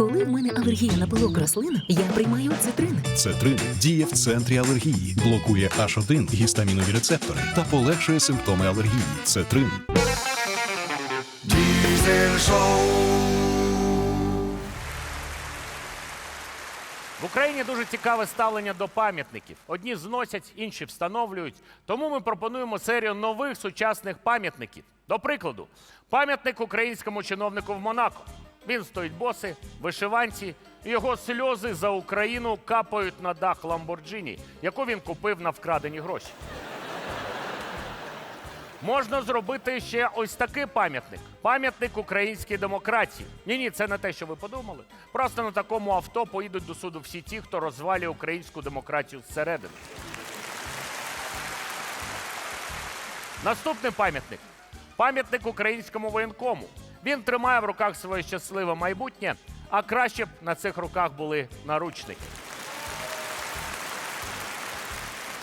Коли в мене алергія на пилок рослин, я приймаю цитрин. Цетрин діє в центрі алергії, блокує H1 гістамінові рецептори та полегшує симптоми алергії. Цетрин. Show. В Україні дуже цікаве ставлення до пам'ятників. Одні зносять, інші встановлюють. Тому ми пропонуємо серію нових сучасних пам'ятників. До прикладу, пам'ятник українському чиновнику в Монако. Він стоїть боси, вишиванці, його сльози за Україну капають на дах Ламборджині, яку він купив на вкрадені гроші. Можна зробити ще ось такий пам'ятник. Пам'ятник українській демократії. Ні, ні, це не те, що ви подумали. Просто на такому авто поїдуть до суду всі ті, хто розвалює українську демократію зсередини. Наступний пам'ятник пам'ятник українському воєнкому. Він тримає в руках своє щасливе майбутнє, а краще б на цих руках були наручники.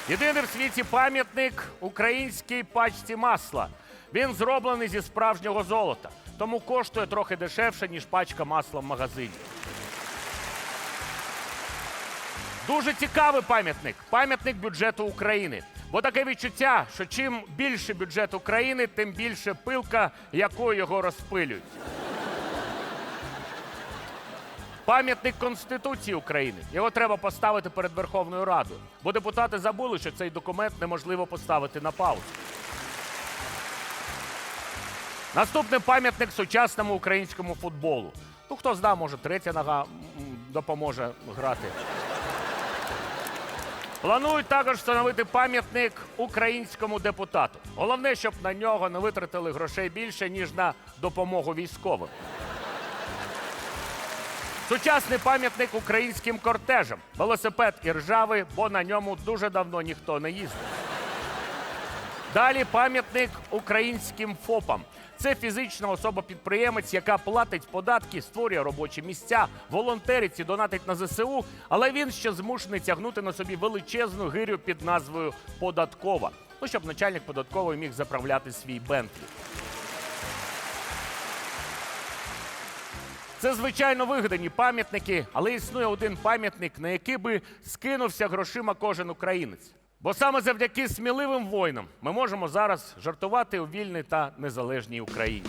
Єдиний в світі пам'ятник українській пачці масла. Він зроблений зі справжнього золота, тому коштує трохи дешевше, ніж пачка масла в магазині. Дуже цікавий пам'ятник пам'ятник бюджету України. Бо таке відчуття, що чим більше бюджет України, тим більше пилка, якою його розпилюють. Пам'ятник Конституції України. Його треба поставити перед Верховною Радою, бо депутати забули, що цей документ неможливо поставити на паузу. Наступний пам'ятник сучасному українському футболу. Ну, хто знає, може, третя нога допоможе грати. Планують також встановити пам'ятник українському депутату. Головне, щоб на нього не витратили грошей більше, ніж на допомогу військовим. Сучасний пам'ятник українським кортежам. Велосипед і ржавий, бо на ньому дуже давно ніхто не їздив. Далі пам'ятник українським ФОПам. Це фізична особа-підприємець, яка платить податки, створює робочі місця, волонтерить і донатить на ЗСУ, але він ще змушений тягнути на собі величезну гирю під назвою Податкова. Ну, щоб начальник податкової міг заправляти свій Бентлі. Це звичайно вигадані пам'ятники, але існує один пам'ятник, на який би скинувся грошима кожен українець. Бо саме завдяки сміливим воїнам ми можемо зараз жартувати у вільній та незалежній Україні.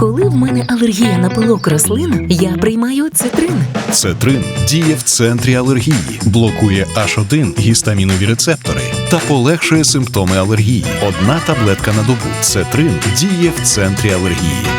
Коли в мене алергія на пилок рослин, я приймаю цитрин. Цетрин діє в центрі алергії, блокує H1 гістамінові рецептори та полегшує симптоми алергії. Одна таблетка на добу. Цетрин діє в центрі алергії.